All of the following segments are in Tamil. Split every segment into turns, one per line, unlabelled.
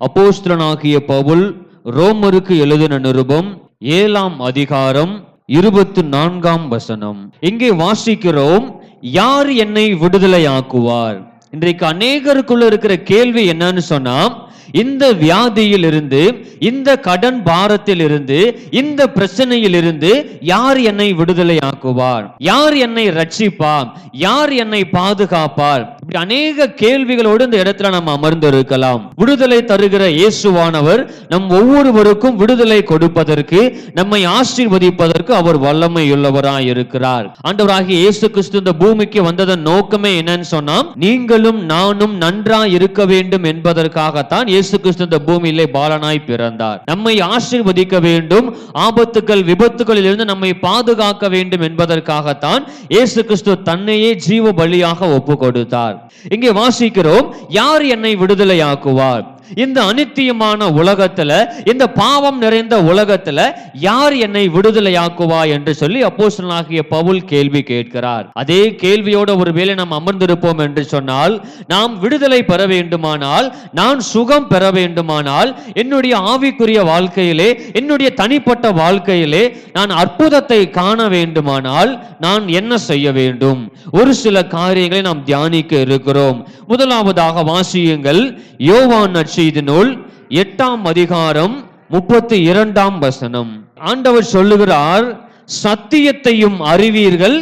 அப்போஸ்தலனாகிய பவுல் ரோமருக்கு எழுதின நிருபம் ஏழாம் அதிகாரம் இருபத்து நான்காம் வசனம். இங்கே வாசிக்கிறோம் யார் என்னை விடுதலையாக்குவார்? இன்றைக்கு அநேகருக்குள்ள இருக்கிற கேள்வி என்னன்னு சொன்னா இந்த வியாதியில் இருந்து இந்த கடன் பாரத்தில் இருந்து இந்த பிரச்சனையில் இருந்து யார் என்னை விடுதலை ஆக்குவார் யார் என்னை ரட்சிப்பார்? யார் என்னை பாதுகாப்பார்? இப்படி அநேக கேள்விகளோடு இந்த இடத்துல நம்ம அமர்ந்திருக்கலாம். விடுதலை தருகிற இயேசுவானவர் நம் ஒவ்வொருவருக்கும் விடுதலை கொடுப்பதற்கு நம்மை ஆசீர்வதிப்பதற்கு அவர் வல்லமை உள்ளவராய் இருக்கிறார். ஆண்டவராகிய இயேசு கிறிஸ்து இந்த பூமிக்கு வந்ததன் நோக்கமே என்னன்னு சொன்னா நீங்களும் நானும் நன்றாய் இருக்க வேண்டும் என்பதற்காகத்தான் இயேசு கிறிஸ்து இந்த பூமியிலே பாலனாய் பிறந்தார். நம்மை ஆசீர்வதிக்க வேண்டும் ஆபத்துக்கள் விபத்துகளில் இருந்து நம்மை பாதுகாக்க வேண்டும் என்பதற்காகத்தான் இயேசு கிறிஸ்து தன்னையே ஜீவ பலியாக ஒப்பு கொடுத்தார் இங்கே வாசிக்கிறோம் யார் என்னை விடுதலையாக்குவார்? இந்த அனித்தியமான உலகத்துல இந்த பாவம் நிறைந்த உலகத்துல யார் என்னை விடுதலையாக்குவா என்று சொல்லி அப்போசனாகிய பவுல் கேள்வி கேட்கிறார். அதே கேள்வியோட ஒருவேளை நாம் அமர்ந்திருப்போம் என்று சொன்னால் நாம் விடுதலை பெற வேண்டுமானால் நான் சுகம் பெற வேண்டுமானால் என்னுடைய ஆவிக்குரிய வாழ்க்கையிலே என்னுடைய தனிப்பட்ட வாழ்க்கையிலே நான் அற்புதத்தை காண வேண்டுமானால் நான் என்ன செய்ய வேண்டும்? ஒரு சில காரியங்களை நாம் தியானிக்க இருக்கிறோம். முதலாவதாக வாசியுங்கள். யோவான் நற்செய்தி நூல் எட்டாம் அதிகாரம் முப்பத்தி இரண்டாம் வசனம். ஆண்டவர் சொல்லுகிறார் சத்தியத்தையும் அறிவீர்கள்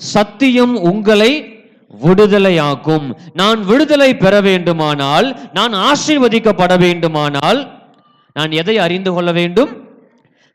சத்தியம் உங்களை விடுதலையாக்கும். நான் விடுதலை பெற வேண்டுமானால் நான் ஆசீர்வதிக்கப்பட வேண்டுமானால் நான் எதை அறிந்து கொள்ள வேண்டும்?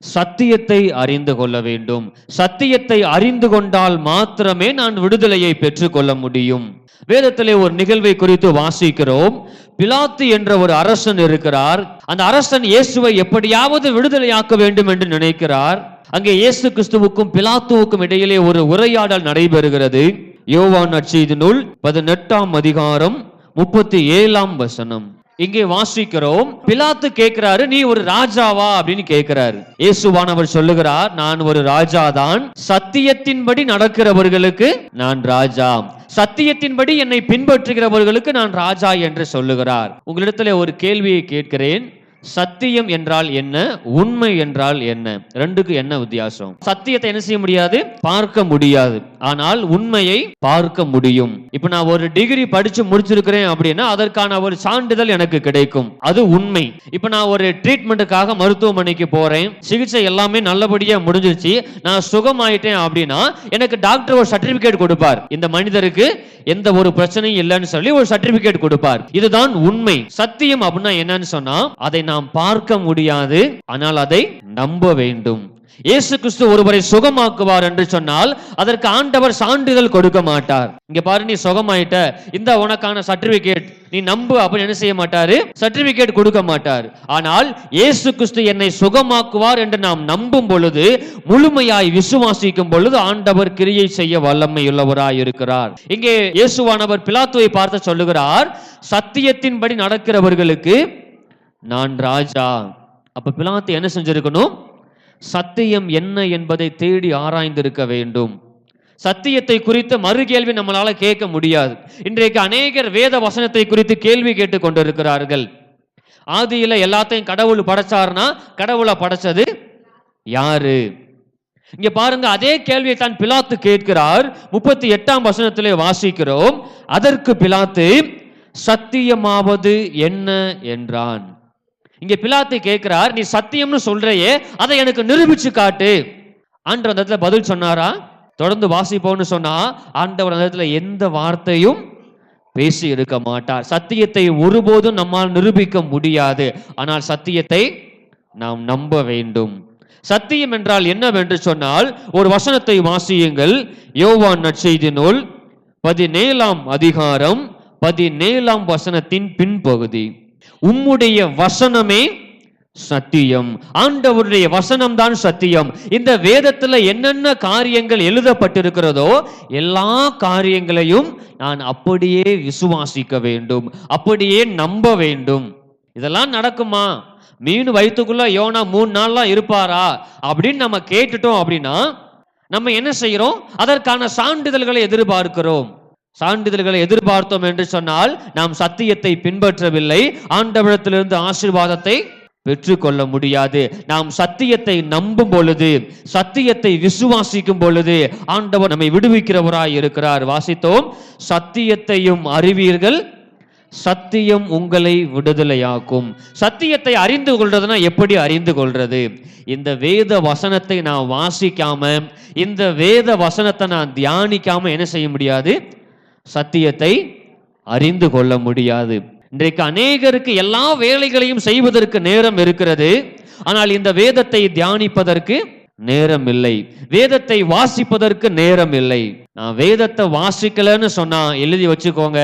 சத்தியத்தை அறிந்து கொள்ள வேண்டும். சத்தியத்தை அறிந்து கொண்டால் மாத்திரமே நான் விடுதலையை பெற்றுக்கொள்ள முடியும். வேதத்திலே ஒரு நிகழ்வை குறித்து வாசிக்கிறோம். பிலாத்து என்ற ஒரு அரசன் இருக்கிறார். அந்த அரசன் இயேசுவை எப்படியாவது விடுதலையாக்க வேண்டும் என்று நினைக்கிறார். அங்கே இயேசு கிறிஸ்துவுக்கும் பிலாத்துவுக்கும் இடையிலே ஒரு உரையாடல் நடைபெறுகிறது. யோவான் நற்செய்தி நூல் பதினெட்டாம் அதிகாரம் முப்பத்தி ஏழாம் வசனம். இங்கே வாசிக்கிறோம். பிலாத்து கேட்கிறாரு நீ ஒரு ராஜாவா? அப்படின்னு கேட்கிறாரு. இயேசுவானவர் சொல்லுகிறார் நான் ஒரு ராஜா தான் சத்தியத்தின்படி நடக்கிறவர்களுக்கு நான் ராஜா. சத்தியத்தின்படி என்னை பின்பற்றுகிறவர்களுக்கு நான் ராஜா என்று சொல்லுகிறார். உங்களிடத்துல ஒரு கேள்வியை கேட்கிறேன். சத்தியம் என்றால் என்ன? உண்மை என்றால் என்ன? ரெண்டுக்கு என்ன வித்தியாசம்? சத்தியத்தை என்ன செய்ய முடியாது? பார்க்க முடியாது. ஆனால் உண்மையை பார்க்க முடியும். இப்ப நான் ஒரு டிகிரி படிச்சு முடிச்சிருக்கிறேன் அப்படின்னா அதற்கான ஒரு சான்றிதழ் எனக்கு கிடைக்கும். அது உண்மை. இப்ப நான் ஒரு ட்ரீட்மெண்ட்டுக்காக மருத்துவமனைக்கு போறேன். சிகிச்சை எல்லாமே நல்லபடியா முடிஞ்சிருச்சு. நான் சுகமாயிட்டேன் அப்படின்னா எனக்கு டாக்டர் ஒரு சர்டிபிகேட் கொடுப்பார். இந்த மனிதருக்கு எந்த ஒரு பிரச்சனையும் இல்லைன்னு சொல்லி ஒரு சர்டிபிகேட் கொடுப்பார். இதுதான் உண்மை. சத்தியம் அப்படின்னா என்னன்னு சொன்னா அதை நான் நாம் பார்க்க முடியாது ஆனால் அதை நம்ப வேண்டும். இயேசு கிறிஸ்து ஒருவரை சுகமாக்குவார் என்று சொன்னால் அதற்கு ஆண்டவர் சான்றிதழ் கொடுக்க மாட்டார். இங்க பாரு நீ சுகமாயிட்ட. இந்த உனக்கான சர்டிபிகேட் நீ நம்பு அப்படின்னு என்ன செய்ய மாட்டாரு? சர்டிபிகேட் கொடுக்க மாட்டார். ஆனால் இயேசு கிறிஸ்து என்னை சுகமாக்குவார் என்று நாம் நம்பும் பொழுது முழுமையாய் விசுவாசிக்கும் பொழுது ஆண்டவர் கிரியை செய்ய வல்லமை உள்ளவராய் இருக்கிறார். இங்கே இயேசுவானவர் பிலாத்துவை பார்த்து சொல்லுகிறார் சத்தியத்தின்படி நடக்கிறவர்களுக்கு நான் ராஜா. அப்ப பிலாத்து என்ன செஞ்சிருக்கணும்? சத்தியம் என்ன என்பதை தேடி ஆராய்ந்திருக்க வேண்டும். சத்தியத்தை குறித்த மறு கேள்வி நம்மளால கேட்க முடியாது. இன்றைக்கு அநேகர் வேத வசனத்தை குறித்து கேள்வி கேட்டுக் கொண்டிருக்கிறார்கள். ஆதியில எல்லாத்தையும் கடவுள் படைச்சார்னா கடவுளை படைச்சது யாரு? இங்க பாருங்க அதே கேள்வியை தான் பிலாத்து கேட்கிறார். முப்பத்தி எட்டாம் வசனத்திலே வாசிக்கிறோம். அதற்கு பிலாத்து சத்தியமாவது என்ன என்றான். இங்க பிலாத்து கேட்கிறார் நீ சத்தியம்னு சொல்றையே அதை எனக்கு நிரூபிச்சு காட்டு. ஆண்டவர் அந்த இடத்துல பதில் சொன்னாரா? தொடர்ந்து வாசிப்போம்னு சொன்னா ஆண்டவர் அந்த இடத்துல எந்த வார்த்தையும் பேசி இருக்க மாட்டார். சத்தியத்தை ஒருபோதும் நம்மால் நிரூபிக்க முடியாது. ஆனால் சத்தியத்தை நாம் நம்ப வேண்டும். சத்தியம் என்றால் என்னவென்று சொன்னால் ஒரு வசனத்தை வாசியுங்கள். யோவான் நற்செய்தி நூல் பதினேழாம் அதிகாரம் பதினேழாம் வசனத்தின் பின்பகுதி. உம்முடைய வசனமே சத்தியம். ஆண்டவருடைய வசனம் தான் சத்தியம். இந்த வேதத்துல என்னென்ன காரியங்கள் எழுதப்பட்டிருக்கிறதோ எல்லா காரியங்களையும் நான் அப்படியே விசுவாசிக்க வேண்டும். அப்படியே நம்ப வேண்டும். இதெல்லாம் நடக்குமா? மீன் வயிற்றுக்குள்ள யோனா மூணு நாள்லாம் இருப்பாரா? அப்படின்னு நம்ம கேட்டுட்டோம் அப்படின்னா நம்ம என்ன செய்யறோம் அதற்கான சான்றிதழ்களை எதிர்பார்க்கிறோம். சான்றிதழ்களை எதிர்பார்த்தோம் என்று சொன்னால் நாம் சத்தியத்தை பின்பற்றவில்லை. ஆண்டவரிடத்திலிருந்து ஆசீர்வாதத்தை பெற்றுக்கொள்ள முடியாது. நாம் சத்தியத்தை நம்பும் பொழுது சத்தியத்தை விசுவாசிக்கும் பொழுது ஆண்டவர் நம்மை விடுவிக்கிறவராய் இருக்கிறார். வாசித்தோம். சத்தியத்தையும் அறிவீர்கள் சத்தியம் உங்களை விடுதலையாக்கும். சத்தியத்தை அறிந்து கொள்றதுனா எப்படி அறிந்து கொள்றது? இந்த வேத வசனத்தை நான் வாசிக்காம இந்த வேத வசனத்தை நான் தியானிக்காம என்ன செய்ய முடியாது? சத்தியத்தை அறிந்து கொள்ள முடியாது. இன்றைக்கு அநேகருக்கு எல்லா வேலைகளையும் செய்வதற்கு நேரம் இருக்கிறது. ஆனால் இந்த வேதத்தை தியானிப்பதற்கு நேரம் இல்லை. வேதத்தை வாசிப்பதற்கு நேரம் இல்லை. நான் வேதத்தை வாசிக்கலன்னு சொன்னா எழுதி வச்சுக்கோங்க.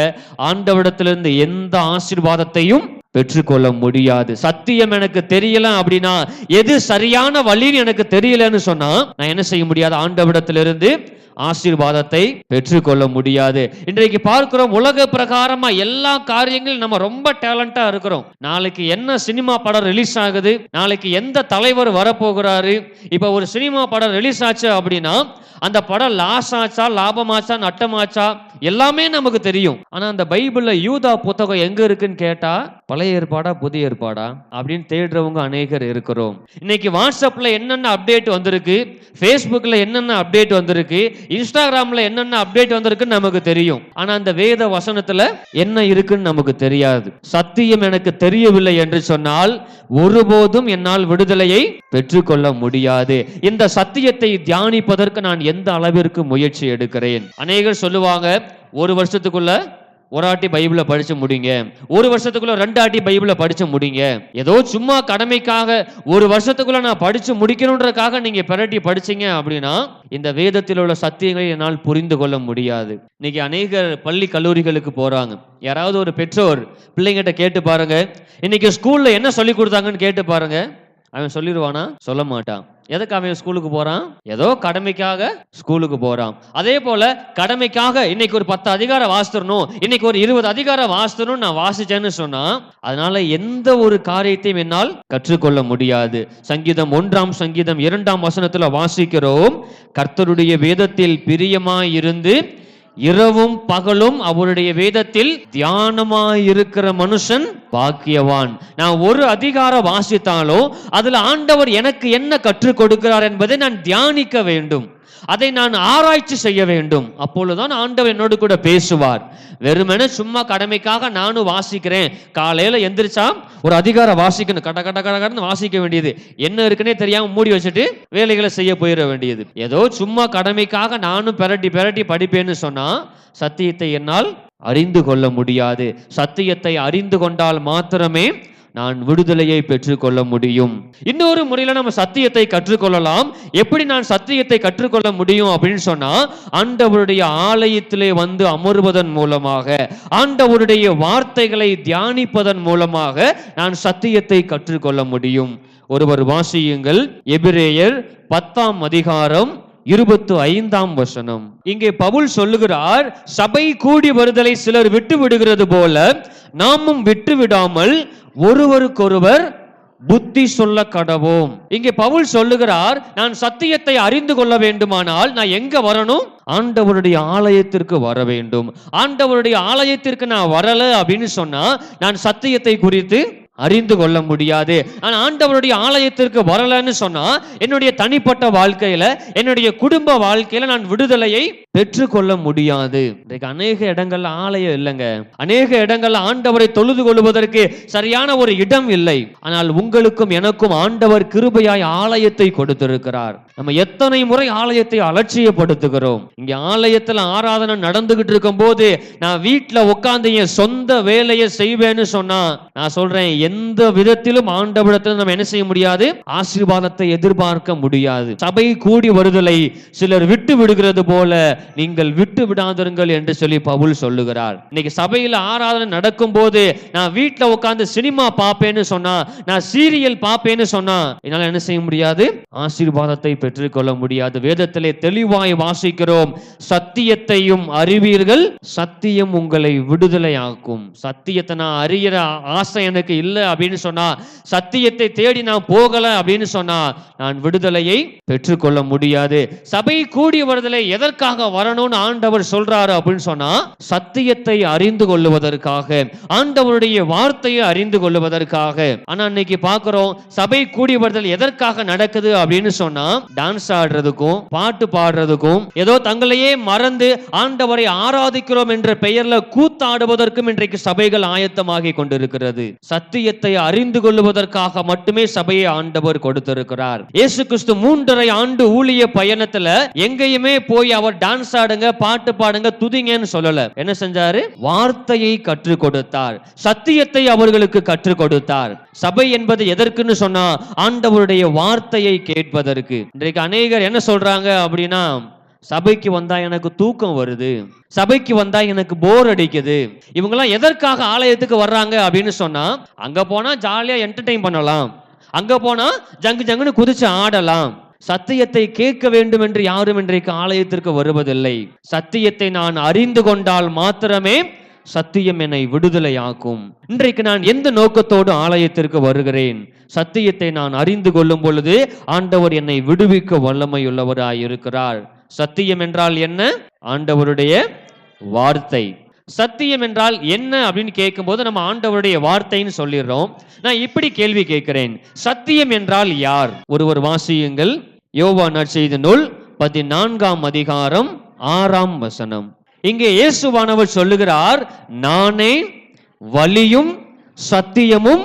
ஆண்டவிடத்திலிருந்து எந்த ஆசீர்வாதத்தையும் பெற்றுக்கொள்ள முடியாது. சத்தியம் எனக்கு தெரியல அப்படின்னா எது சரியான வழின்னு எனக்கு தெரியலன்னு சொன்னா நான் என்ன செய்ய முடியாது? ஆண்டவிடத்திலிருந்து ஆசீர்வாதத்தை பெற்றுக்கொள்ள முடியாது. இன்றைக்கு பார்க்கிறோம் உலக பிரகாரமா எல்லா காரியங்களும் நம்ம ரொம்ப டேலண்டா இருக்கிறோம். நாளைக்கு என்ன சினிமா படம் ரிலீஸ் ஆகுது? நாளைக்கு எந்த தலைவர் வரப்போகிறாரு? இப்ப ஒரு சினிமா படம் ரிலீஸ் ஆச்சு அப்படின்னா அந்த படம் லாஸ் ஆச்சா லாபமாச்சா நட்டமாச்சா? எல்லாமே நமக்கு தெரியும். ஆனா அந்த பைபிள்ல யூதா புத்தகம் எங்க இருக்குன்னு கேட்டா பழைய ஏற்பாடா புதிய ஏற்பாடா? அப்படின்னு தேடுறவங்க அநேகர் இருக்கிறோம். இன்னைக்கு வாட்ஸ்அப்ல என்னென்ன அப்டேட் வந்திருக்கு? ஃபேஸ்புக்ல என்னென்ன அப்டேட் வந்திருக்கு? இன்ஸ்டாகிராம்ல என்னென்ன அப்டேட் வந்திருக்குன்னு நமக்கு தெரியும். ஆனா அந்த வேத வசனத்துல என்ன இருக்குன்னு நமக்கு தெரியாது. சத்தியம் எனக்கு தெரியவில்லை என்று சொன்னால் ஒருபோதும் என்னால் விடுதலையை பெற்றுக்கொள்ள முடியாது. இந்த சத்தியத்தை தியானிப்பதற்கு நான் எந்த அளவிற்கு முயற்சி எடுக்கிறேன்? அநேகர் சொல்லுவாங்க ஒரு வருஷத்துக்குள்ள ஒரு ஆட்டி பைபிளை படிச்சு முடிங்க. ஒரு வருஷத்துக்குள்ள ரெண்டு ஆட்டி பைபிளை படிச்சு முடிங்க. ஏதோ சும்மா கடமைக்காக ஒரு வருஷத்துக்குள்ள நான் படிச்சு முடிக்கணுன்றதுக்காக நீங்க பிரட்டி படிச்சீங்க அப்படின்னா இந்த வேதத்தில் உள்ள சத்தியங்களை என்னால் புரிந்து கொள்ள முடியாது. இன்னைக்கு அநேக பள்ளி கல்லூரிகளுக்கு போறாங்க. யாராவது ஒரு பெற்றோர் பிள்ளைங்கிட்ட கேட்டு பாருங்க. இன்னைக்கு ஸ்கூல்ல என்ன சொல்லி கொடுத்தாங்கன்னு கேட்டு பாருங்க. அவன் சொல்லிடுவானா? சொல்ல மாட்டான். எதுக்கு அவன் ஸ்கூலுக்கு போறான்? ஏதோ கடமைக்காக ஸ்கூலுக்கு போறான். அதே போல கடமைக்காக இன்னைக்கு ஒரு பத்து அதிகாரம் வாசித்தரணும் இன்னைக்கு ஒரு இருபது அதிகாரம் வாசித்தரணும் நான் வாசிச்சேன்னு சொன்னா அதனால எந்த ஒரு காரியத்தையும் என்னால் கற்றுக்கொள்ள முடியாது. சங்கீதம் ஒன்றாம் சங்கீதம் இரண்டாம் வசனத்துல வாசிக்கிறோம் கர்த்தருடைய வேதத்தில் பிரியமாய் இருந்து இரவும் பகலும் அவருடைய வேதத்தில் தியானமாயிருக்கிற மனுஷன் பாக்கியவான். நான் ஒரு அதிகாரம் வாசித்தாலோ அதுல ஆண்டவர் எனக்கு என்ன கற்றுக் கொடுக்கிறார் என்பதை நான் தியானிக்க வேண்டும். அதை நான் ஆராய்ச்சி செய்ய வேண்டும். அப்பொழுதுதான் ஆண்டவர் என்னோடு கூட பேசுவார். வெறுமனே சும்மா கடமைக்காக நானும் வாசிக்கிறேன். காலையில எந்திரிச்சா ஒரு அதிகாரம் வாசிக்கணும். கட கட கட கடன்னு வாசிக்க வேண்டியது. என்ன இருக்குன்னே தெரியாம மூடி வச்சுட்டு வேலைகளை செய்ய போயிட வேண்டியது. ஏதோ சும்மா கடமைக்காக நானும் பெரட்டி பெரட்டி படிப்பேன்னு சொன்னா சத்தியத்தை என்னால் அறிந்து கொள்ள முடியாது. சத்தியத்தை அறிந்து கொண்டால் மாத்திரமே நான் விடுதலையை பெற்றுக்கொள்ள முடியும். இன்னொரு முறையில் நம்ம சத்தியத்தை கற்றுக்கொள்ளலாம். எப்படி நான் சத்தியத்தை கற்றுக்கொள்ள முடியும் அப்படின்னு சொன்னா ஆண்டவருடைய ஆலயத்திலே வந்து அமர்வதன் மூலமாக ஆண்டவருடைய வார்த்தைகளை தியானிப்பதன் மூலமாக நான் சத்தியத்தை கற்றுக்கொள்ள முடியும். ஒருவர் வாசியுங்கள். எபிரேயர் பத்தாம் அதிகாரம் இருபத்து ஐந்தாம் வசனம். இங்கே பவுல் சொல்லுகிறார் சபை கூடி வருதலை சிலர் விட்டு விடுகிறது போல நாமும் விட்டு விடாமல் ஒருவருக்கொருவர் புத்தி சொல்ல கடவோம். இங்கே பவுல் சொல்லுகிறார் நான் சத்தியத்தை அறிந்து கொள்ள வேண்டுமானால் நான் எங்க வரணும்? ஆண்டவருடைய ஆலயத்திற்கு வர வேண்டும். ஆண்டவருடைய ஆலயத்திற்கு நான் வரல அப்படின்னு சொன்னா நான் சத்தியத்தை குறித்து அறிந்து கொள்ள முடியாது. ஆனா ஆண்டவருடைய ஆலயத்திற்கு வரலன்னு சொன்னா என்னுடைய தனிப்பட்ட வாழ்க்கையில என்னுடைய குடும்ப வாழ்க்கையில நான் விடுதலையை பெற்றுக்கொள்ள முடியாது. இன்றைக்கு அநேக இடங்கள்ல ஆலயம் இல்லைங்க. அநேக இடங்கள்ல ஆண்டவரை தொழுது கொள்வதற்கு சரியான ஒரு இடம் இல்லை. ஆனால் உங்களுக்கும் எனக்கும் ஆண்டவர் கிருபையாய் ஆலயத்தை கொடுத்திருக்கிறார். நம்ம எத்தனை முறை ஆலயத்தை அலட்சியப்படுத்துகிறோம். இங்க ஆலயத்துல ஆராதனை நடந்துகிட்டு இருக்கும் போது நான் வீட்டுல உட்காந்து என் சொந்த வேலையை செய்வேன்னு சொன்னா நான் சொல்றேன் எந்த விதத்திலும் ஆண்டவிடத்தில் நம்ம என்ன செய்ய முடியாது? ஆசீர்வாதத்தை எதிர்பார்க்க முடியாது. சபை கூடி வருதலை சிலர் விட்டு விடுகிறது போல நீங்கள் விட்டு விடாதிருங்கள் என்று சொல்லி பவுல் சொல்லுகிறார். இன்னைக்கு சபையில் ஆராதனை நடக்கும் போது நான் வீட்டில் உட்காந்து சினிமா பார்ப்பேன்னு சொன்னா நான் சீரியல் பார்ப்பேன்னு சொன்னா என்னால் என்ன செய்ய முடியாது? ஆசீர்வாதத்தை பெற்றுக்கொள்ள முடியாது. வேதத்திலே தெளிவாய் வாசிக்கிறோம் சத்தியத்தையும் அறிவீர்கள் சத்தியம் உங்களை விடுதலையாக்கும். சத்தியத்தை நான் அறிகிற ஆசை எனக்கு இல்லை இல்லை அப்படின்னு சொன்னா சத்தியத்தை தேடி நான் போகல அப்படின்னு சொன்னா நான் விடுதலையை பெற்றுக்கொள்ள முடியாது. சபை கூடி வருதலை எதற்காக வரணும்னு ஆண்டவர் சொல்றாரு அப்படின்னு சொன்னா சத்தியத்தை அறிந்து கொள்ளுவதற்காக ஆண்டவருடைய வார்த்தையை அறிந்து கொள்ளுவதற்காக. ஆனா இன்னைக்கு பாக்குறோம் சபை கூடி வருதல் எதற்காக நடக்குது அப்படின்னு சொன்னா டான்ஸ் ஆடுறதுக்கும் பாட்டு பாடுறதுக்கும் ஏதோ தங்களையே மறந்து ஆண்டவரை ஆராதிக்கிறோம் என்ற பெயர்ல கூத்தாடுவதற்கும் இன்றைக்கு சபைகள் ஆயத்தமாகி கொண்டிருக்கிறது. சத்திய சத்தியத்தை அறிந்து கொள்வதற்காக மட்டுமே சபையை ஆண்டவர் கொடுத்திருக்கிறார். இயேசு கிறிஸ்து மூன்றரை ஆண்டு ஊழிய பயணத்துல எங்கேயுமே போய் அவர் டான்ஸ் ஆடுங்க பாட்டு பாடுங்க துதிங்கன்னு சொல்லல. என்ன செஞ்சாரு? வார்த்தையை கற்றுக் கொடுத்தார். சத்தியத்தை அவர்களுக்கு கற்றுக் கொடுத்தார். சபை என்பது எதற்குன்னு சொன்னா ஆண்டவருடைய வார்த்தையை கேட்பதற்கு. இன்றைக்கு அநேகர் என்ன சொல்றாங்க அப்படின்னா சபைக்கு வந்தா எனக்கு தூக்கம் வருது. சபைக்கு வந்தா எனக்கு போர் அடிக்குது. இவங்கெல்லாம் எதற்காக ஆலயத்துக்கு வர்றாங்க அப்படின்னு சொன்னா அங்க போனா ஜாலியா என்டர்டைன் பண்ணலாம். அங்க போனா ஜங்கு ஜங்குன்னு குதிச்சு ஆடலாம். சத்தியத்தை கேட்க வேண்டும் என்று யாரும் இன்றைக்கு ஆலயத்திற்கு வருவதில்லை. சத்தியத்தை நான் அறிந்து கொண்டால் மாத்திரமே சத்தியம் என்னை விடுதலையாக்கும். இன்றைக்கு நான் எந்த நோக்கத்தோடு ஆலயத்திற்கு வருகிறேன்? சத்தியத்தை நான் அறிந்து கொள்ளும் பொழுது ஆண்டவர் என்னை விடுவிக்க வல்லமையுள்ளவராய் இருக்கிறார் சத்தியம் என்றால் என்ன? ஆண்டவருடைய வார்த்தை. சத்தியம் என்றால் என்ன அப்படின்னு கேட்கும்போது நம்ம ஆண்டவருடைய வார்த்தைன்னு சொல்லிடுறோம். நான் இப்படி கேள்வி கேட்கிறேன். சத்தியம் என்றால் யார்? ஒருவர் வாசியுங்கள். யோவா நற்செய்த நூல் பதினான்காம் அதிகாரம் ஆறாம் வசனம். இங்கே இயேசுவானவர் சொல்லுகிறார் நானே வலியும் சத்தியமும்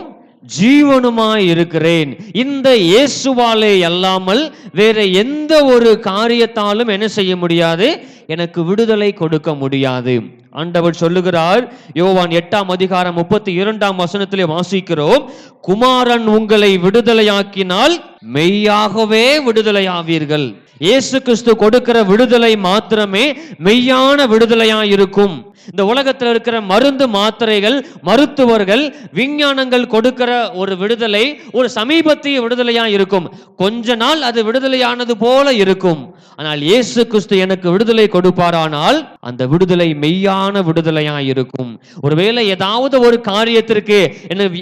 ஜீவனுமாய் இருக்கிறேன் இந்த இயேசுவாலே அல்லாமல் வேற எந்த ஒரு காரியத்தாலும் என்ன செய்ய முடியாது? எனக்கு விடுதலை கொடுக்க முடியாது. ஆண்டவர் சொல்லுகிறார் யோவான் எட்டாம் அதிகாரம் முப்பத்தி இரண்டாம் வசனத்திலே வாசிக்கிறோம் குமாரன் உங்களை விடுதலையாக்கினால் மெய்யாகவே விடுதலையாவீர்கள். இயேசு கிறிஸ்து கொடுக்கிற விடுதலை மாத்திரமே மெய்யான விடுதலையா இருக்கும் இந்த உலகத்தில் இருக்கிற மருந்து மாத்திரைகள் மருத்துவர்கள் விஞ்ஞானங்கள் கொடுக்கிற ஒரு விடுதலை ஒரு சமீபத்திய விடுதலையா இருக்கும் கொஞ்ச நாள் அது விடுதலையானது போல இருக்கும். ஆனால் இயேசு கிறிஸ்து எனக்கு விடுதலை கொடுப்பாரானால் அந்த விடுதலை மெய்யான விடுதலையா இருக்கும் ஒருவேளை ஏதாவது ஒரு காரியத்திற்கு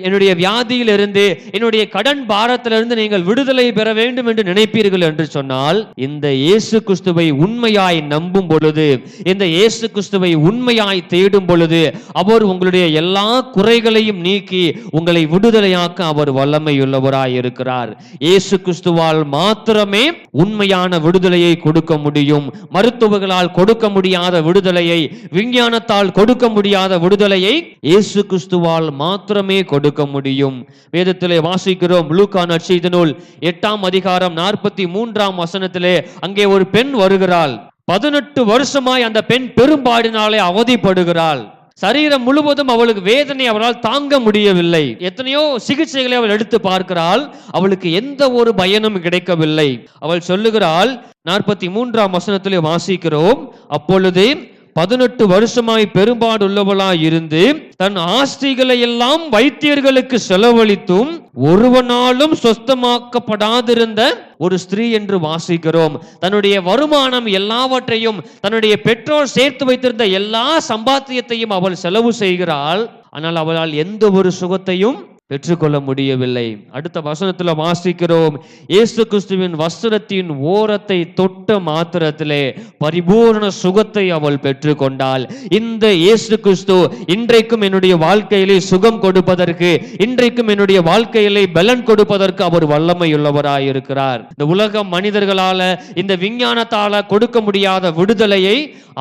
என்னுடைய வியாதியில் இருந்து என்னுடைய கடன் பாரத்திலிருந்து நீங்கள் விடுதலை பெற வேண்டும் என்று நினைப்பீர்கள் என்று சொன்னால் இந்த இயேசு கிறிஸ்துவை உண்மையாய் நம்பும் பொழுது இந்த இயேசு கிறிஸ்துவை உண்மையாய் தேடும் பொழுது அவர் உங்களுடைய எல்லா குறைகளையும் நீக்கி உங்களை விடுதலையாக்க அவர் வல்லமையுள்ளவராய் இருக்கிறார் இயேசு கிறிஸ்துவால் மாத்திரமே உண்மையான விடுதலையை கொடுக்க முடியும். மருத்துவர்களால் கொடுக்க முடியாத விடுதலையை விஞ்ஞானத்தால் கொடுக்க முடியாத விடுதலையை இயேசு கிறிஸ்துவால் மாத்திரமே கொடுக்க முடியும். வேதத்திலே வாசிக்கிறோம் லூக்கா நற்செய்தி நூல் எட்டாம் அதிகாரம் நாற்பத்தி மூன்றாம் வசனத்திலே அங்கே ஒரு பெண் வருகிறாள். பதினெட்டு வருஷமாய் அந்த பெண் பெரும்பாடினாலே அவதிப்படுகிறாள். சரீரம் முழுவதும் அவளுக்கு வேதனை அவளால் தாங்க முடியவில்லை. எத்தனையோ சிகிச்சைகளை அவள் எடுத்து பார்க்கிறாள். அவளுக்கு எந்த ஒரு பயனும் கிடைக்கவில்லை. அவள் சொல்லுகிறாள் நாற்பத்தி மூன்றாம் வசனத்திலே வாசிக்கிறோம். அப்பொழுது பதினெட்டு வருஷமாய் பெரும்பாடுள்ளவளாய் இருந்து தன் ஆஸ்திகளை எல்லாம் வைத்தியர்களுக்கு செலவழித்தும் ஒருவனாலும் சொஸ்தமாக்கப்படாதிருந்த ஒரு ஸ்திரீ என்று வாசிக்கிறோம். தன்னுடைய வருமானம் எல்லாவற்றையும் தன்னுடைய பெற்றோர் சேர்த்து வைத்திருந்த எல்லா சம்பாத்தியத்தையும் அவள் செலவு செய்கிறாள். ஆனால் அவளால் எந்த ஒரு சுகத்தையும் பெற்றுக்கொள்ள முடியவில்லை. அடுத்த வசனத்தில் வாசிக்கிறோம். இயேசு கிறிஸ்துவின் வஸ்திரத்தின் ஓரத்தை தொட்ட மாத்திரத்திலே பரிபூர்ண சுகத்தை அவள் பெற்றுக்கொண்டாள். இந்த இயேசு கிறிஸ்து இன்றைக்கும் என்னுடைய வாழ்க்கையிலே சுகம் கொடுப்பதற்கு இன்றைக்கும் என்னுடைய வாழ்க்கையிலே பலன் கொடுப்பதற்கு அவர் வல்லமையுள்ளவராய் இருக்கிறார் இந்த உலக மனிதர்களால இந்த விஞ்ஞானத்தால கொடுக்க முடியாத விடுதலையை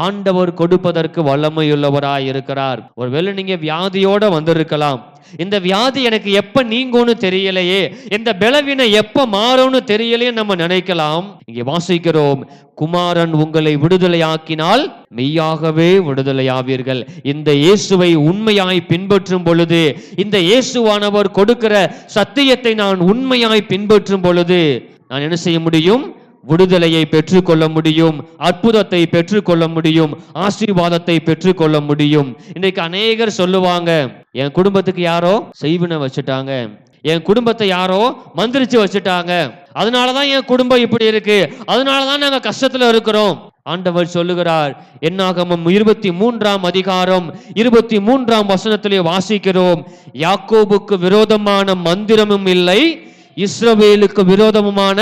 ஆண்டவர் கொடுப்பதற்கு வல்லமையுள்ளவராய் இருக்கிறார் ஒருவேளை நீங்க வியாதியோட வந்திருக்கலாம். இந்த வியாதி எனக்கு எப்ப நீங்கும்னு தெரியலையே. இந்த பலவீனம் எப்ப மாறும்னு தெரியலையே நம்ம நினைக்கலாம். இங்கே வாசிக்கிறோம். குமாரன் உங்களை விடுதலையாக்கினால் மெய்யாகவே விடுதலையாவீர்கள். இந்த இயேசுவை உண்மையாய் பின்பற்றும் பொழுது இந்த இயேசுவானவர் கொடுக்கிற சத்தியத்தை நான் உண்மையாய் பின்பற்றும் பொழுது நான் என்ன செய்ய முடியும்? விடுதலையை பெற்றுக்கொள்ள முடியும் அற்புதத்தை பெற்றுக்கொள்ள முடியும் ஆசீர்வாதத்தை பெற்றுக்கொள்ள முடியும். இன்றைக்கு அநேகர் சொல்லுவாங்க என் குடும்பத்துக்கு யாரோ செய்வினை வச்சுட்டாங்க. என் குடும்பத்தை யாரோ மந்திரிச்சு வச்சுட்டாங்க. அதனாலதான் என் குடும்பம் இப்படி இருக்கு. அதனாலதான் நாங்க கஷ்டத்துல இருக்கிறோம். ஆண்டவர் சொல்லுகிறார் என்னாகமும் இருபத்தி மூன்றாம் அதிகாரம் இருபத்தி மூன்றாம் வசனத்திலே வாசிக்கிறோம். யாக்கோபுக்கு விரோதமான மந்திரமும் இல்லை இஸ்ரவேலுக்கு விரோதமுமான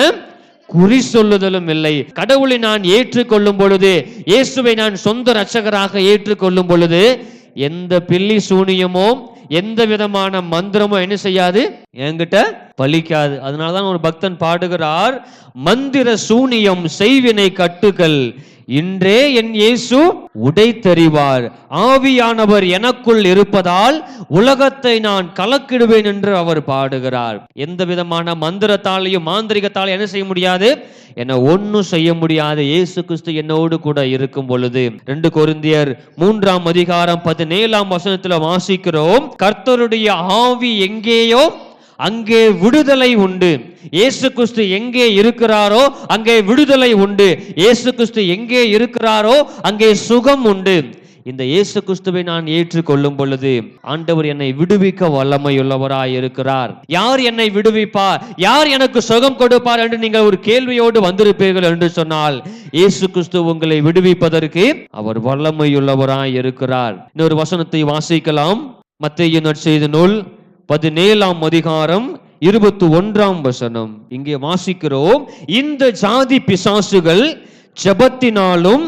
குறி சொல்லுதலும் இல்லை. கடவுளை நான் ஏற்றுக்கொள்ளும் பொழுது இயேசுவை நான் சொந்த ரட்சகராக ஏற்றுக்கொள்ளும் பொழுது எந்த பில்லி சூனியமோ எந்த விதமான மந்திரமோ என்ன செய்யாது? என்கிட்ட பலிக்காது. அதனாலதான் ஒரு பக்தன் பாடுகிறார் மந்திர சூனியம் செய்வினை கட்டுகள் இன்றே என் இயேசு உடைத்தறிவார். ஆவியானவர் எனக்குள் இருப்பதால் உலகத்தை நான் கலக்கிடுவேன் என்று அவர் பாடுகிறார். எந்த விதமான மந்திரத்தாலையும் மாந்திரிகத்தாலையும் என்ன செய்ய முடியாது? என ஒன்னும் செய்ய முடியாது. இயேசு கிறிஸ்து என்னோடு கூட இருக்கும் பொழுது. ரெண்டு கொருந்தியர் மூன்றாம் அதிகாரம் பதினேழாம் வசனத்தில் வாசிக்கிறோம் கர்த்தருடைய ஆவி எங்கேயோ அங்கே விடுதலை உண்டு. இயேசு கிறிஸ்து எங்கே இருக்கிறாரோ அங்கே விடுதலை உண்டு. இயேசு கிறிஸ்து எங்கே இருக்கிறாரோ அங்கே சுகம் உண்டு. இந்த இயேசு கிறிஸ்துவை நான் ஏற்றுக்கொள்ளும் பொழுது ஆண்டவர் என்னை விடுவிக்க வல்லமையுள்ளவராய் இருக்கிறார். யார் என்னை விடுவிப்பார்? யார் எனக்கு சுகம் கொடுப்பார் என்று நீங்கள் ஒரு கேள்வியோடு வந்திருப்பீர்கள் என்று சொன்னால் இயேசு கிறிஸ்து உங்களை விடுவிப்பதற்கு அவர் வல்லமையுள்ளவராய் இருக்கிறார். இன்னொரு வசனத்தை வாசிக்கலாம். மத்திய நற்செய்தி நூல் பதினேழாம் அதிகாரம் இருபத்தி ஒன்றாம் வசனம். இங்கே வாசிக்கிறோம். இந்த ஜாதி பிசாசுகள் ஜெபத்தினாலும்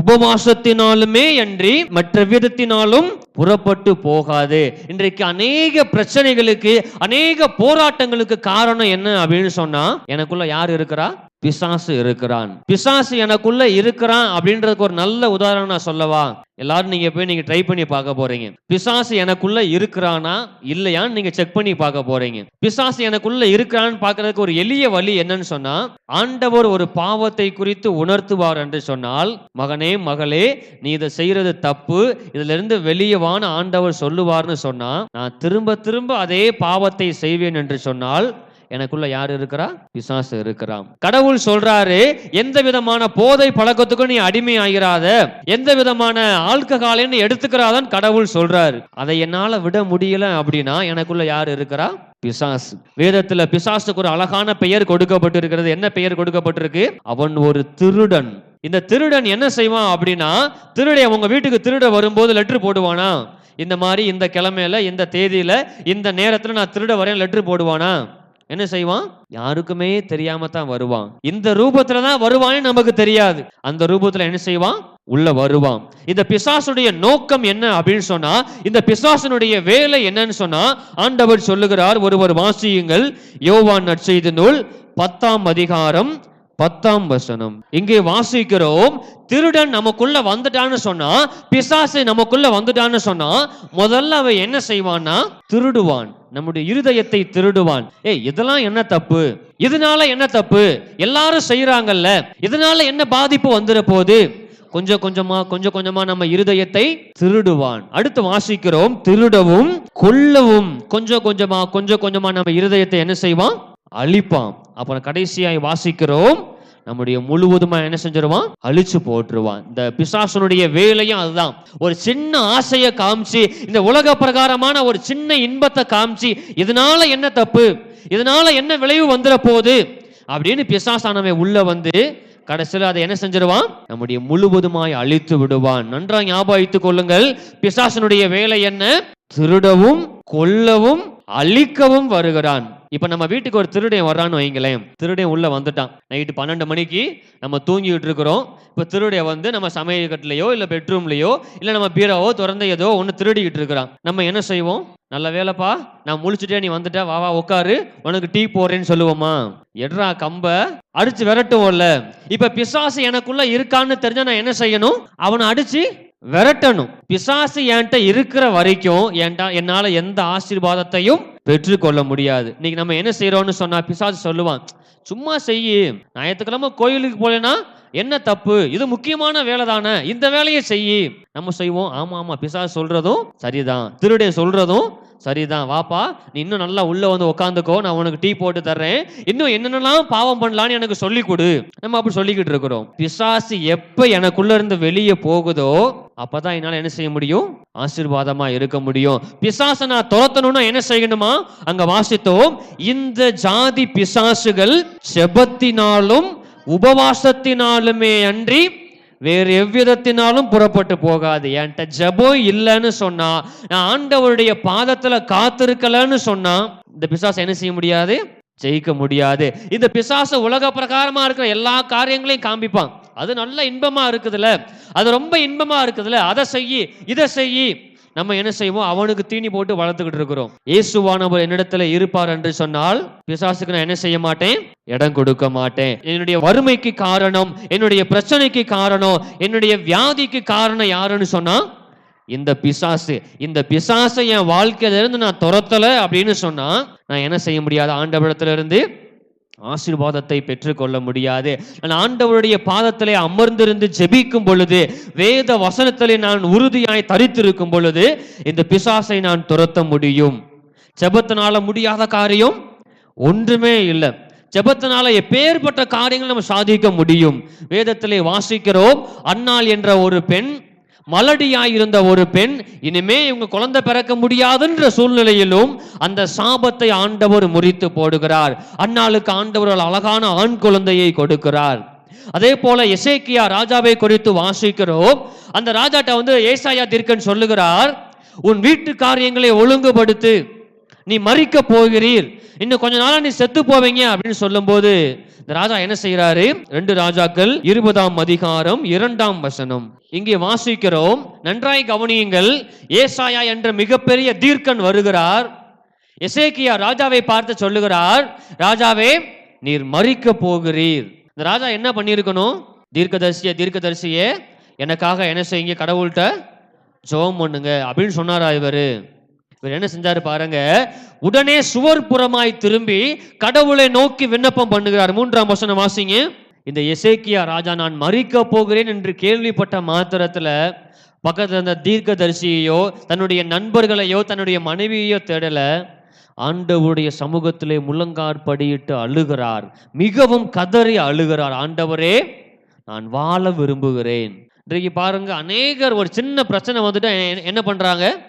உபவாசத்தினாலுமே அன்றி மற்ற விதத்தினாலும் புறப்பட்டு போகாது. இன்றைக்கு அநேக பிரச்சனைகளுக்கு அநேக போராட்டங்களுக்கு காரணம் என்ன அப்படின்னு சொன்னா எனக்குள்ள யார் இருக்கிறா? பிசாசு இருக்கிறான். பிசாசு எனக்குள்ள இருக்கிறான் அப்படின்றதுக்கு ஒரு நல்ல உதாரணம் நான் சொல்லவா? எல்லாரும் நீங்க போய் நீங்க ட்ரை பண்ணி பார்க்க போறீங்க. பிசாசு எனக்குள்ள இருக்கிறானா? இல்லையான்னு நீங்க செக் பண்ணி பார்க்க போறீங்க. பிசாசு எனக்குள்ள இருக்கிறான்னு பார்க்கறதுக்கு ஒரு எளிய வழி என்னன்னு சொன்னா ஆண்டவர் ஒரு பாவத்தை குறித்து உணர்த்துவார் என்று சொன்னால் மகனே மகளே நீ இதை செய்யறது தப்பு. இதுல இருந்து வெளியவான ஆண்டவர் சொல்லுவார்னு சொன்னா நான் திரும்ப திரும்ப அதே பாவத்தை செய்வேன் என்று சொன்னால் எனக்குள்ள யார் இருக்கிறா? பிசாசு இருக்கிறான். கடவுள் சொல்றாரு எந்த விதமான போதை பழக்கத்துக்கும் நீ அடிமை ஆகிறாத எந்த விதமான ஆல்கஹாலையும் எடுத்துக்கிறாதான் கடவுள் சொல்றாரு. அதை என்னால விட முடியல அப்படின்னா எனக்குள்ள யார் இருக்கிறா? பிசாசு. வேதத்துல பிசாசுக்கு ஒரு அழகான பெயர் கொடுக்கப்பட்டிருக்கிறது. என்ன பெயர் கொடுக்கப்பட்டிருக்கு? அவன் ஒரு திருடன். இந்த திருடன் என்ன செய்வான் அப்படின்னா திருடைய உங்க வீட்டுக்கு திருட வரும்போது லெட்டர் போடுவானா? இந்த மாதிரி இந்த கிழமையில இந்த தேதியில இந்த நேரத்துல நான் திருட வரேன் லெட்டர் போடுவானா? என்ன செய்வான்? யாருக்குமே தெரியாம தான் வருவான். இந்த ரூபத்துல தான் வருவான்னு நமக்கு தெரியாது. அந்த ரூபத்துல என்ன செய்வான்? உள்ள வருவான். இந்த பிசாசுடைய நோக்கம் என்ன அப்படின்னு சொன்னா இந்த பிசாசனுடைய வேலை என்னன்னு சொன்னா ஆண்டவர் சொல்லுகிறார் ஒருவர் வாசியுங்கள். யோவான் நற்செய்தி நூல் பத்தாம் அதிகாரம் பத்தாம் வசனம். இங்கே வாசிக்கிறோம் திருடன் நமக்குள்ள வந்துட்டான்னு சொன்னா பிசாசு நமக்குள்ள வந்துட்டான்னு சொன்னா முதல்ல அவன் என்ன செய்வான்னா திருடுவான். நம்முடைய இருதயத்தை திருடுவான். ஏய் இதெல்லாம் என்ன தப்பு? இதனால என்ன தப்பு? எல்லாரும் செய்யறாங்கல்ல இதனால என்ன பாதிப்பு வந்துட போகுது கொஞ்சம் கொஞ்சமா கொஞ்சம் கொஞ்சமா நம்ம இருதயத்தை திருடுவான். அடுத்து வாசிக்கிறோம் திருடவும் கொல்லவும். கொஞ்சம் கொஞ்சமா கொஞ்சம் கொஞ்சமா நம்ம இருதயத்தை என்ன செய்வான்? அழிப்பான். அப்புறம் கடைசியாய் வாசிக்கிறோம். நம்முடைய முழுவதுமா என்ன செஞ்சிருவான்? அழிச்சு போட்டுருவான் இந்த பிசாசனுடைய வேலையும் அதுதான். ஒரு சின்ன ஆசையை காமிச்சு இந்த உலக பிரகாரமான ஒரு சின்ன இன்பத்தை காமிச்சு இதனால என்ன தப்பு? இதனால என்ன விளைவு வந்துட போகுது அப்படின்னு பிசாசானவன் உள்ள வந்து கடைசியில் அதை என்ன செஞ்சிருவான்? நம்முடைய முழுவதுமாய் அழித்து விடுவான். நன்றாக ஞாபகம் வைத்துக் கொள்ளுங்கள். பிசாசனுடைய வேலை என்ன? திருடவும் கொல்லவும் அழிக்கவும் வருகிறான். இப்ப நம்ம வீட்டுக்கு ஒரு திருடன் வர்றான்னு வைங்களேன். திருடன் உள்ள வந்துட்டான். நைட்டு பன்னெண்டு மணிக்கு நம்ம தூங்கிட்டு இருக்கிறோம். இப்ப திருடைய வந்து நம்ம சமையல் கட்டிலையோ இல்ல பெட்ரூம்லயோ இல்ல நம்ம பீரோவோ திறந்த ஏதோ ஒண்ணு திருடிக்கிட்டு இருக்கிறான். நம்ம என்ன செய்வோம்? நல்ல வேலைப்பா. நான் முழிச்சுட்டே நீ வந்துட்ட. வா வா உட்காரு உனக்கு டீ போடுறேன்னு சொல்லுவோமா? எட்ரா கம்ப. அடிச்சு விரட்டுவோம்ல. இப்ப பிசாசு எனக்குள்ள இருக்கான்னு தெரிஞ்சா நான் என்ன செய்யணும்? அவனை அடிச்சு விரட்டணும். பிசாசு என்கிட்ட இருக்கிற வரைக்கும் என்கிட்ட என்னால எந்த ஆசீர்வாதத்தையும் பெற்றுக்கொள்ள முடியாது. இன்னைக்கு நம்ம என்ன செய்யறோம்னு சொன்னா பிசாசு சொல்லுவான் சும்மா செய்யு. ஞாயிற்றுக்கிழமை கோயிலுக்கு போலேன்னா என்ன தப்பு? இது முக்கியமான வேலை தானே இந்த வேலையை செய்யி. நம்ம செய்வோம். ஆமா ஆமா. பிசாசு சொல்றதும் சரிதான். திருடைய சொல்றதும் சரிதான். வாப்பா நீ இன்னும் நல்லா உள்ள வந்து உட்காந்துக்கோ நான் உனக்கு டீ போட்டு தர்றேன். இன்னும் என்னென்னலாம் பாவம் பண்ணலான்னு எனக்கு சொல்லி கொடு நம்ம அப்படி சொல்லிக்கிட்டு இருக்கிறோம். பிசாசு எப்ப எனக்குள்ள இருந்து வெளியே போகுதோ அப்பதான் என்னால என்ன செய்ய முடியும்? ஆசீர்வாதமா இருக்க முடியும். பிசாசை நான் துரத்தணும்னா என்ன செய்யணுமா? அங்க வாசித்தோம். இந்த ஜாதி பிசாசுகள் செபத்தினாலும் உபவாசத்தினாலுமே அன்றி வேறு எவ்விதத்தினாலும் புறப்பட்டு போகாது. என்கிட்ட ஜெபம் இல்லைன்னு சொன்னா நான் ஆண்டவருடைய பாதத்துல காத்திருக்கலன்னு சொன்னா இந்த பிசாசை என்ன செய்ய முடியாது? ஜெயிக்க முடியாது. இந்த பிசாச உலக பிரகாரமா இருக்கிற எல்லா காரியங்களையும் காண்பிப்பான். அது நல்ல இன்பமா இருக்குதுல்ல? அது ரொம்ப இன்பமா இருக்குதுல்ல? அதை செய்யி இதை செய்யி. நம்ம என்ன செய்வோம்? அவனுக்கு தீனி போட்டு வளர்த்துக்கிட்டு இருக்கிறோம். இயேசுவானவர் என்னிடத்துல இருப்பார் என்று சொன்னால் பிசாசுக்கு நான் என்ன செய்ய மாட்டேன்? இடம் கொடுக்க மாட்டேன். என்னுடைய வறுமைக்கு காரணம் என்னுடைய பிரச்சனைக்கு காரணம் என்னுடைய வியாதிக்கு காரணம் யாருன்னு சொன்னா இந்த பிசாசு. இந்த பிசாசை என் வாழ்க்கையில இருந்து நான் துரத்தல அப்படின்னு சொன்னா நான் என்ன செய்ய முடியாது? ஆண்டவரிடத்துல இருந்து ஆசீர்வாதத்தை பெற்றுக்கொள்ள முடியாது. நான் ஆண்டவருடைய பாதத்திலே அமர்ந்திருந்து ஜெபிக்கும் பொழுது வேத வசனத்திலே நான் உறுதியாய் தரித்திருக்கும் பொழுது இந்த பிசாசை நான் துரத்த முடியும். ஜபத்தினால முடியாத காரியம் ஒன்றுமே இல்லை. ஜபத்தினால எப்பேற்பட்ட காரியங்கள் நம்ம சாதிக்க முடியும். வேதத்திலே வாசிக்கிறோம் அன்னாள் என்ற ஒரு பெண் மலடியாயிருந்த ஒரு பெண் இனிமே இவங்க குழந்தை பிறக்க முடியாதுன்ற சூழ்நிலையிலும் அந்த சாபத்தை ஆண்டவர் முறித்து போடுகிறார். அன்னாளுக்கு ஆண்டவர் ஒரு அழகான ஆண் குழந்தையை கொடுக்கிறார். அதே போல எசேக்கியா ராஜாவை குறித்து வாசிக்கிறோம். அந்த ராஜாட்ட வந்து ஏசாயா தீர்க்கன் சொல்லுகிறார் உன் வீட்டு காரியங்களை ஒழுங்குபடுத்து நீ மறிக்க போகிறீர். இன்னும் கொஞ்ச நாளா நீ செத்து போவீங்க அப்படின்னு சொல்லும்போது இந்த ராஜா என்ன செய்யறாரு ரெண்டு ராஜாக்கள் இருபதாம் அதிகாரம் இரண்டாம் வசனம். இங்கே வாசிக்கிறோம். நன்றாய் கவனியுங்கள். ஏசாயா என்ற மிகப்பெரிய தீர்க்கன் வருகிறார். எசேக்கியா ராஜாவை பார்த்து சொல்லுகிறார் ராஜாவே நீர் மறிக்க போகிறீர். இந்த ராஜா என்ன பண்ணியிருக்கணும்? தீர்க்கதரிசிய தீர்க்கதரிசியே எனக்காக என்ன செய்யுங்க கடவுள்கிட்ட ஜோம் பண்ணுங்க அப்படின்னு சொன்னாரா இவர்? இவர் என்ன செஞ்சாரு பாருங்க? உடனே சுவர் புறமாய் திரும்பி கடவுளை நோக்கி விண்ணப்பம் பண்ணுகிறார். மூன்றாம் வசனம் வாசிங்க. இந்த எசேக்கியா ராஜா நான் மறிக்க போகிறேன் என்று கேள்விப்பட்ட மாத்திரத்துல பக்கத்துல இருந்த தீர்க்கதரிசியையோ தன்னுடைய நண்பர்களையோ தன்னுடைய மனைவியையோ தேடல. ஆண்டவருடைய சமூகத்திலே முழங்கார் படியிட்டு அழுகிறார். மிகவும் கதறி அழுகிறார். ஆண்டவரே நான் வாழ விரும்புகிறேன். இன்றைக்கு பாருங்க அநேகர் ஒரு சின்ன பிரச்சனை வந்துட்டு என்ன- என்ன பண்றாங்க?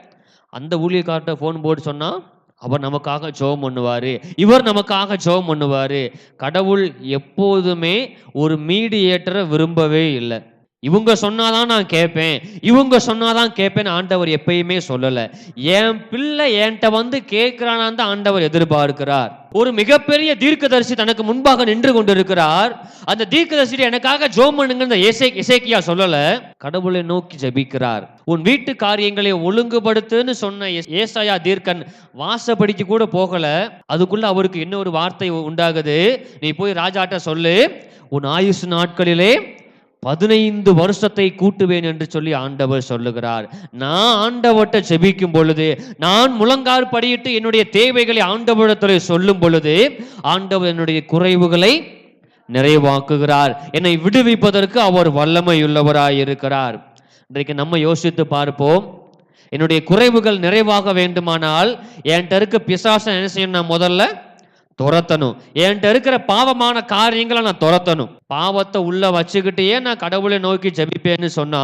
அந்த ஊழியக்கார்ட்ட ஃபோன் போட்டு சொன்னால் அவர் நமக்காக ஜெபம் பண்ணுவார். இவர் நமக்காக ஜெபம் பண்ணுவார். கடவுள் எப்போதுமே ஒரு மீடியேட்டரை விரும்பவே இல்லை. இவங்க சொன்னாதான் நான் கேட்பேன். இவங்க சொன்னாதான் கேட்பேன்னு ஆண்டவர் எப்பயுமே சொல்லலை. என் பிள்ளை என்கிட்ட வந்து கேட்கிறானான் தான் ஆண்டவர் எதிர்பார்க்கிறார். ஒரு மிகப்பெரிய தீர்க்கதரிசி தனக்கு முன்பாக நின்று கொண்டிருக்கிறார். அந்த தீர்க்கதரிசி எனக்காக ஜோம் பண்ணுங்க இசை இசைக்கியா சொல்லல. கடவுளை நோக்கி ஜபிக்கிறார். உன் வீட்டு காரியங்களை ஒழுங்குபடுத்துன்னு சொன்ன ஏசாயா தீர்க்கன் வாசப்படிக்கு கூட போகல. அதுக்குள்ள அவருக்கு இன்னொரு வார்த்தை உண்டாகுது. நீ போய் ராஜாட்ட சொல்லு. உன் ஆயுசு நாட்களிலே பதினைந்து வருஷத்தை கூட்டுவேன் என்று சொல்லி ஆண்டவர் சொல்லுகிறார். நான் ஆண்டவர்கிட்ட செபிக்கும் பொழுது நான் முழங்கால் படியிட்டு என்னுடைய தேவைகளை ஆண்டவரிடத்தில் சொல்லும் பொழுது ஆண்டவர் என்னுடைய குறைவுகளை நிறைவாக்குகிறார். என்னை விடுவிப்பதற்கு அவர் வல்லமையுள்ளவராய் இருக்கிறார். இன்றைக்கு நம்ம யோசித்து பார்ப்போம். என்னுடைய குறைவுகள் நிறைவாக வேண்டுமானால் என்கிட்ட இருக்க பிசாசம் என்ன செய்யணும்? நான் முதல்ல துரத்தணும். என்கிட்ட இருக்கிற பாவமான காரியங்களை நான் துரத்தணும். பாவத்தை உள்ள வச்சுக்கிட்டே நான் கடவுளை நோக்கி ஜெபிப்பேன்னு சொன்னா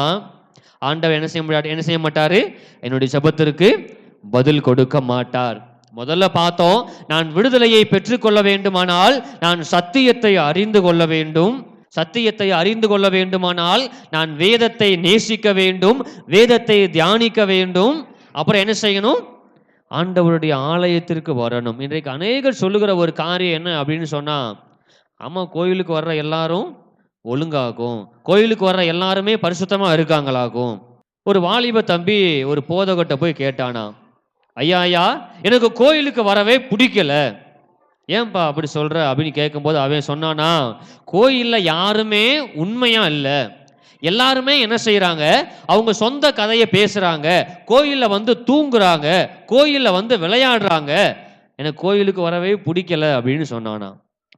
ஆண்டவர் என்ன செய்ய முடியாது? என்ன செய்ய மாட்டாரு? என்னுடைய ஜபத்திற்கு பதில் கொடுக்க மாட்டார். முதல்ல பார்த்தோம் நான் விடுதலையை பெற்றுக்கொள்ள வேண்டுமானால் நான் சத்தியத்தை அறிந்து கொள்ள வேண்டும். சத்தியத்தை அறிந்து கொள்ள வேண்டுமானால் நான் வேதத்தை நேசிக்க வேண்டும். வேதத்தை தியானிக்க வேண்டும். அப்புறம் என்ன செய்யணும்? ஆண்டவருடைய ஆலயத்திற்கு வரணும். இன்றைக்கு அநேகர் சொல்லுகிற ஒரு காரியம் என்ன அப்படின்னு சொன்னால் அம்மா கோயிலுக்கு வர்ற எல்லாரும் ஒழுங்காகும். கோயிலுக்கு வர்ற எல்லாருமே பரிசுத்தமாக இருக்காங்களாகும். ஒரு வாலிப தம்பி ஒரு போதகட்ட போய் கேட்டானா ஐயா ஐயா எனக்கு கோயிலுக்கு வரவே பிடிக்கல. ஏன்பா அப்படி சொல்ற? அப்படின்னு கேட்கும்போது அவன் சொன்னானா கோயிலில் யாருமே உண்மையா இல்லை. எல்லாருமே என்ன செய்கிறாங்க அவங்க சொந்த கதையை பேசுகிறாங்க கோயிலில் வந்து தூங்குறாங்க. கோயிலில் வந்து விளையாடுறாங்க. எனக்கு கோயிலுக்கு வரவே பிடிக்கல அப்படின்னு சொன்னானா.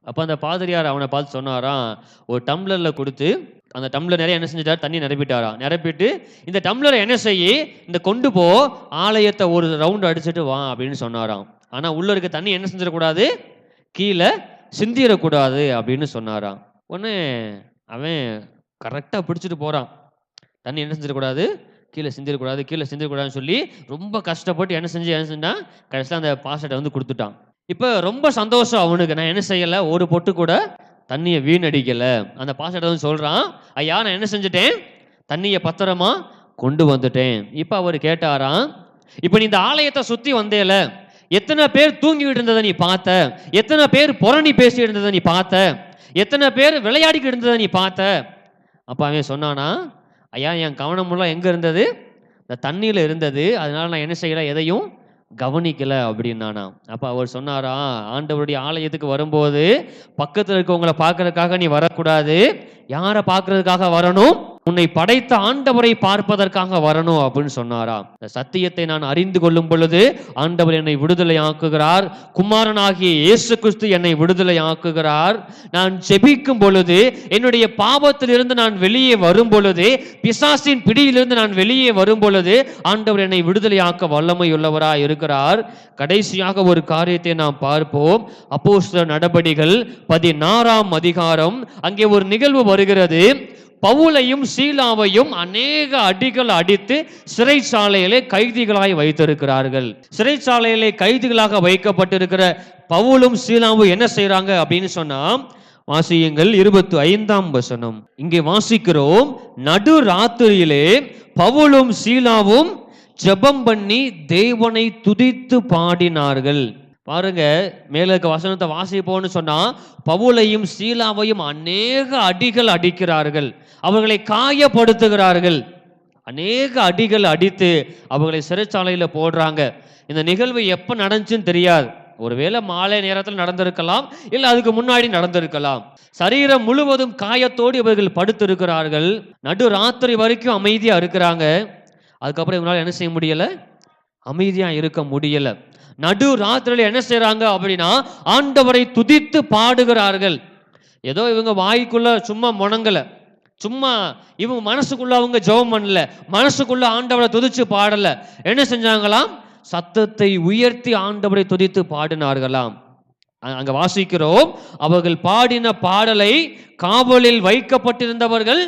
அப்போ அந்த பாதிரியார் அவனை பார்த்து சொன்னாராம் ஒரு டம்ளரில் கொடுத்து அந்த டம்ளர் நிறைய என்ன செஞ்சிட்டார்? தண்ணி நிரப்பிட்டாராம். நிரப்பிட்டு இந்த டம்ளரை என்ன செய்ய இந்த கொண்டு போ ஆலயத்தை ஒரு ரவுண்ட் அடிச்சுட்டு வா அப்படின்னு சொன்னாராம். ஆனால் உள்ள இருக்க தண்ணி என்ன செஞ்சிடக்கூடாது? கீழே சிந்திடக்கூடாது அப்படின்னு சொன்னாராம். உடனே அவன் கரெக்டாக பிடிச்சிட்டு போகிறான் தண்ணி என்ன செஞ்சிடக்கூடாது? கீழே சிந்திடக்கூடாது கீழே சிந்திடக்கூடாதுன்னு சொல்லி ரொம்ப கஷ்டப்பட்டு என்ன செஞ்சு என்ன செஞ்சான் கடைசியில் அந்த பாஸ்டர்ட்டை வந்து கொடுத்துட்டான். இப்போ ரொம்ப சந்தோஷம் அவனுக்கு. நான் என்ன செய்யலை? ஒரு பொட்டு கூட தண்ணியை வீணடிக்கலை. அந்த பாஸ்டர் வந்து சொல்கிறான் ஐயா நான் என்ன செஞ்சுட்டேன்? தண்ணியை பத்திரமா கொண்டு வந்துட்டேன். இப்போ அவர் கேட்டாராம் இப்போ நீ இந்த ஆலயத்தை சுற்றி வந்தேல எத்தனை பேர் தூங்கிட்டு இருந்ததை நீ பார்த்த? எத்தனை பேர் புரணி பேசிட்டு இருந்ததை நீ பார்த்த? எத்தனை பேர் விளையாடிக்கிட்டு இருந்ததை நீ பார்த்த? அப்போ அவன் சொன்னானா ஐயா என் கவனமெல்லாம் எங்கே இருந்தது? இந்த தண்ணியில் இருந்தது. அதனால நான் என்ன செய்யலை? எதையும் கவனிக்கலை. அப்படின்னானா. அப்போ அவர் சொன்னாரா ஆண்டவருடைய ஆலயத்துக்கு வரும்போது பக்கத்தில் இருக்கவங்களை பார்க்கறதுக்காக நீ வரக்கூடாது. யாரை பார்க்கறதுக்காக வரணும்? உன்னை படைத்த ஆண்டவரை பார்ப்பதற்காக வரணும் அப்படின்னு சொன்னாரா இந்த சத்தியத்தை நான் அறிந்து கொள்ளும் பொழுது ஆண்டவர் என்னை விடுதலை ஆக்குகிறார். குமாரனாகிய இயேசு கிறிஸ்து என்னை விடுதலை ஆக்குகிறார். நான் ஜெபிக்கும் பொழுது என்னுடைய பாவத்திலிருந்து நான் வெளியே வரும் பொழுது பிசாசின் பிடியிலிருந்து நான் வெளியே வரும் பொழுது ஆண்டவர் என்னை விடுதலை ஆக்க வல்லமை உள்ளவராய் இருக்கிறார். கடைசியாக ஒரு காரியத்தை நாம் பார்ப்போம். அப்போஸ்தலர் நடபடிகள் பதினாறாம் அதிகாரம். அங்கே ஒரு நிகழ்வு வருகிறது. பவுலையும் சீலாவையும் அநேக அடிகள் அடித்து சிறைச்சாலையிலே கைதிகளாய் வைத்திருக்கிறார்கள். சிறைச்சாலையிலே கைதிகளாக வைக்கப்பட்டிருக்கிற பவுலும் சீலாவும் என்ன செய்யறாங்க அப்படின்னு சொன்னா வாசியுங்கள் இருபத்தி ஐந்தாம் வசனம். இங்கே வாசிக்கிறோம் நடு ராத்திரியிலே பவுலும் சீலாவும் ஜெபம் பண்ணி தேவனை துதித்து பாடினார்கள். பாருங்க மேல இருக்க வசனத்தை வாசிப்போம்னு சொன்னா பவுலையும் சீலாவையும் அநேக அடிகள் அடிக்கிறார்கள். அவர்களை காயப்படுத்துகிறார்கள். அநேக அடிகள் அடித்து அவர்களை சிறைச்சாலையில போடுறாங்க. இந்த நிகழ்வு எப்ப நடந்துச்சுன்னு தெரியாது. ஒருவேளை மாலை நேரத்தில் நடந்திருக்கலாம் இல்லை அதுக்கு முன்னாடி நடந்திருக்கலாம். சரீரம் முழுவதும் காயத்தோடு இவர்கள் படுத்திருக்கிறார்கள். நடு ராத்திரி வரைக்கும் அமைதியா இருக்கிறாங்க. அதுக்கப்புறம் இவங்களால என்ன செய்ய முடியல? அமைதியா இருக்க முடியல. நடு ராத்திரியில் என்ன செய்கிறாங்க அப்படின்னா ஆண்டவரை துதித்து பாடுகிறார்கள். ஏதோ இவங்க வாய்க்குள்ள சும்மா முணங்கல. சும்மா இவங்க மனசுக்குள்ள அவங்க ஜெபம் பண்ணல. மனசுக்குள்ள ஆண்டவரை துதிச்சு பாடல. என்ன செஞ்சாங்களாம்? சத்தத்தை உயர்த்தி ஆண்டவரை துதித்து பாடினார்களாம். அங்க வாசிக்கிறோம். அவர்கள் பாடின பாடலை காவலில் வைக்கப்பட்டிருந்தவர்கள்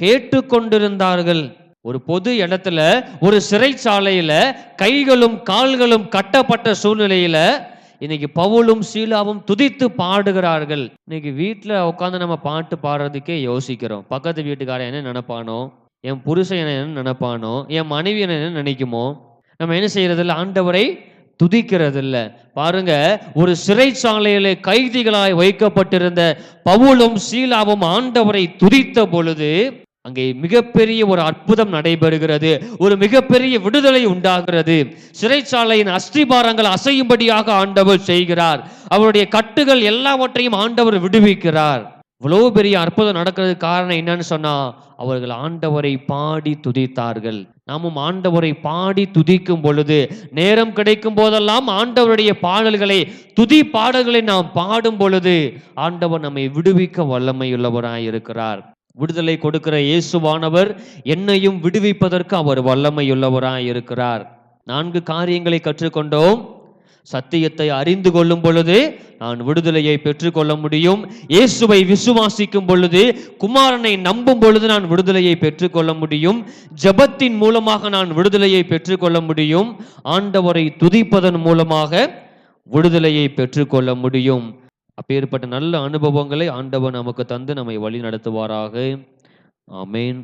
கேட்டுக்கொண்டிருந்தார்கள். ஒரு பொது இடத்துல ஒரு சிறைச்சாலையில கைகளும் கால்களும் கட்டப்பட்ட சூழ்நிலையில இன்னைக்கு பவுலும் சீலாவும் துதித்து பாடுகிறார்கள். இன்னைக்கு வீட்டில் உட்காந்து நம்ம பாட்டு பாடுறதுக்கே யோசிக்கிறோம். பக்கத்து வீட்டுக்காரன் என்ன நினைப்பானோ என் புருஷன் என்ன நினைப்பானோ என் மனைவி என்ன நினைக்குமோ நம்ம என்ன செய்யறதில்ல? ஆண்டவரை துதிக்கிறதில்ல. பாருங்க ஒரு சிறைச்சாலையில கைதிகளாய் வைக்கப்பட்டிருந்த பவுலும் சீலாவும் ஆண்டவரை துதித்த பொழுது அங்கே மிகப்பெரிய ஒரு அற்புதம் நடைபெறுகிறது. ஒரு மிகப்பெரிய விடுதலை உண்டாகிறது. சிறைச்சாலையின் அஸ்திபாரங்கள் அசையும்படியாக ஆண்டவர் செய்கிறார். அவருடைய கட்டுகள் எல்லாவற்றையும் ஆண்டவர் விடுவிக்கிறார். இவ்வளவு பெரிய அற்புதம் நடக்கிறதுக்கு காரணம் என்னன்னு சொன்னா அவர்கள் ஆண்டவரை பாடி துதித்தார்கள். நாமும் ஆண்டவரை பாடி துதிக்கும் பொழுது நேரம் கிடைக்கும் போதெல்லாம் ஆண்டவருடைய பாடல்களை துதி பாடல்களை நாம் பாடும் பொழுது ஆண்டவர் நம்மை விடுவிக்க வல்லமையுள்ளவராய் இருக்கிறார் விடுதலை கொடுக்கிற இயேசுவானவர் என்னையும் விடுவிப்பதற்கு அவர் வல்லமையுள்ளவராய் இருக்கிறார். நான்கு காரியங்களை கற்றுக்கொண்டோம். சத்தியத்தை அறிந்து கொள்ளும் பொழுது நான் விடுதலையை பெற்றுக்கொள்ள முடியும். இயேசுவை விசுவாசிக்கும் பொழுது குமாரனை நம்பும் பொழுது நான் விடுதலையை பெற்றுக்கொள்ள முடியும். ஜெபத்தின் மூலமாக நான் விடுதலையை பெற்றுக்கொள்ள முடியும். ஆண்டவரை துதிப்பதன் மூலமாக விடுதலையை பெற்றுக்கொள்ள முடியும். அப்பேற்பட்ட நல்ல அனுபவங்களை ஆண்டவர் நமக்கு தந்து நம்மை வழி நடத்துவாராக ஆமென்.